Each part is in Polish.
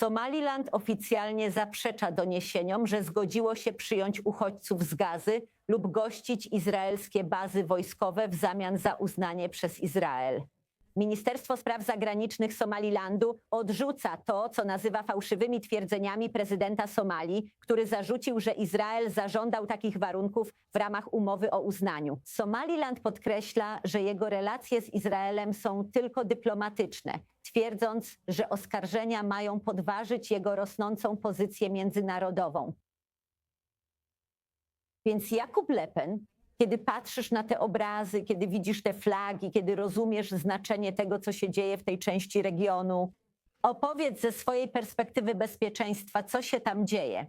Somaliland oficjalnie zaprzecza doniesieniom, że zgodziło się przyjąć uchodźców z Gazy lub gościć izraelskie bazy wojskowe w zamian za uznanie przez Izrael. Ministerstwo Spraw Zagranicznych Somalilandu odrzuca to, co nazywa fałszywymi twierdzeniami prezydenta Somalii, który zarzucił, że Izrael zażądał takich warunków w ramach umowy o uznaniu. Somaliland podkreśla, że jego relacje z Izraelem są tylko dyplomatyczne, twierdząc, że oskarżenia mają podważyć jego rosnącą pozycję międzynarodową. Więc Jakub Lepen, kiedy patrzysz na te obrazy, kiedy widzisz te flagi, kiedy rozumiesz znaczenie tego, co się dzieje w tej części regionu, opowiedz ze swojej perspektywy bezpieczeństwa, co się tam dzieje.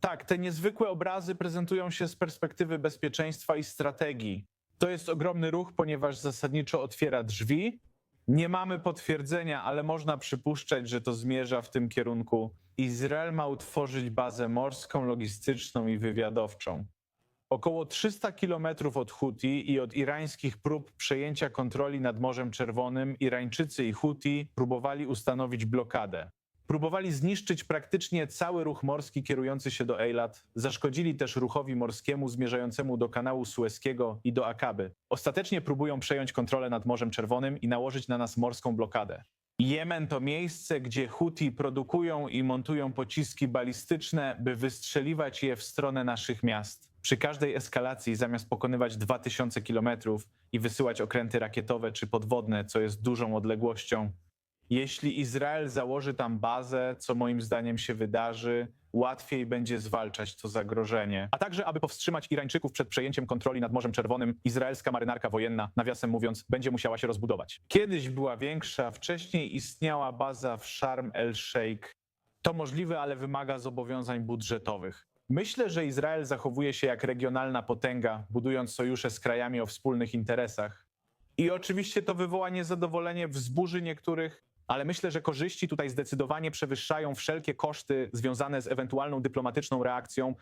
Tak, te niezwykłe obrazy prezentują się z perspektywy bezpieczeństwa i strategii. To jest ogromny ruch, ponieważ zasadniczo otwiera drzwi. Nie mamy potwierdzenia, ale można przypuszczać, że to zmierza w tym kierunku. Izrael ma utworzyć bazę morską, logistyczną i wywiadowczą. Około 300 kilometrów od Huti i od irańskich prób przejęcia kontroli nad Morzem Czerwonym, Irańczycy i Huti próbowali ustanowić blokadę. Próbowali zniszczyć praktycznie cały ruch morski kierujący się do Eilat. Zaszkodzili też ruchowi morskiemu zmierzającemu do kanału Sueskiego i do Akaby. Ostatecznie próbują przejąć kontrolę nad Morzem Czerwonym i nałożyć na nas morską blokadę. Jemen to miejsce, gdzie Huti produkują i montują pociski balistyczne, by wystrzeliwać je w stronę naszych miast. Przy każdej eskalacji, zamiast pokonywać 2000 kilometrów i wysyłać okręty rakietowe czy podwodne, co jest dużą odległością, jeśli Izrael założy tam bazę, co moim zdaniem się wydarzy, łatwiej będzie zwalczać to zagrożenie. A także, aby powstrzymać Irańczyków przed przejęciem kontroli nad Morzem Czerwonym, izraelska marynarka wojenna, nawiasem mówiąc, będzie musiała się rozbudować. Kiedyś była większa, wcześniej istniała baza w Sharm el-Sheikh. To możliwe, ale wymaga zobowiązań budżetowych. Myślę, że Izrael zachowuje się jak regionalna potęga, budując sojusze z krajami o wspólnych interesach. I oczywiście to wywoła niezadowolenie, wzburzy niektórych, ale myślę, że korzyści tutaj zdecydowanie przewyższają wszelkie koszty związane z ewentualną dyplomatyczną reakcją.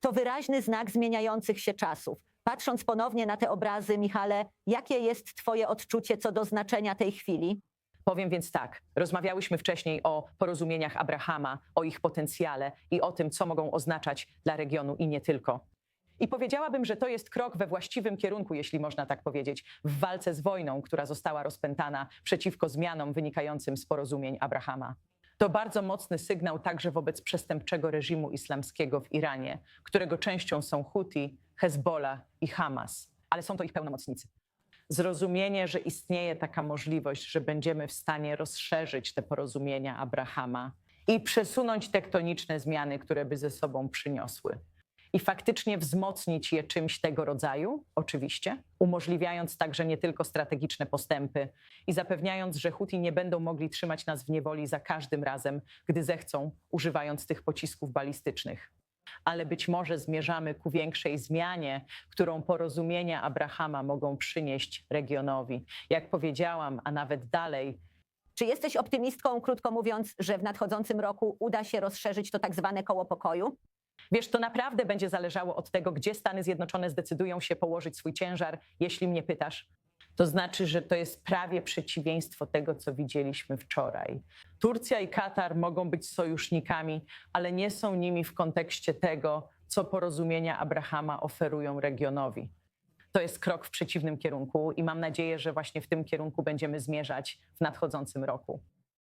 To wyraźny znak zmieniających się czasów. Patrząc ponownie na te obrazy, Michale, jakie jest Twoje odczucie co do znaczenia tej chwili? Powiem więc tak, rozmawiałyśmy wcześniej o porozumieniach Abrahama, o ich potencjale i o tym, co mogą oznaczać dla regionu i nie tylko. I powiedziałabym, że to jest krok we właściwym kierunku, jeśli można tak powiedzieć, w walce z wojną, która została rozpętana przeciwko zmianom wynikającym z porozumień Abrahama. To bardzo mocny sygnał także wobec przestępczego reżimu islamskiego w Iranie, którego częścią są Huti, Hezbollah i Hamas, ale są to ich pełnomocnicy zrozumienie, że istnieje taka możliwość, że będziemy w stanie rozszerzyć te porozumienia Abrahama i przesunąć tektoniczne zmiany, które by ze sobą przyniosły. I faktycznie wzmocnić je czymś tego rodzaju, oczywiście, umożliwiając także nie tylko strategiczne postępy i zapewniając, że Huti nie będą mogli trzymać nas w niewoli za każdym razem, gdy zechcą, używając tych pocisków balistycznych ale być może zmierzamy ku większej zmianie, którą porozumienia Abrahama mogą przynieść regionowi. Jak powiedziałam, a nawet dalej, Czy jesteś optymistką, krótko mówiąc, że w nadchodzącym roku uda się rozszerzyć to tak zwane koło pokoju? Wiesz, to naprawdę będzie zależało od tego, gdzie Stany Zjednoczone zdecydują się położyć swój ciężar, jeśli mnie pytasz. To znaczy, że to jest prawie przeciwieństwo tego, co widzieliśmy wczoraj. Turcja i Katar mogą być sojusznikami, ale nie są nimi w kontekście tego, co porozumienia Abrahama oferują regionowi. To jest krok w przeciwnym kierunku i mam nadzieję, że właśnie w tym kierunku będziemy zmierzać w nadchodzącym roku.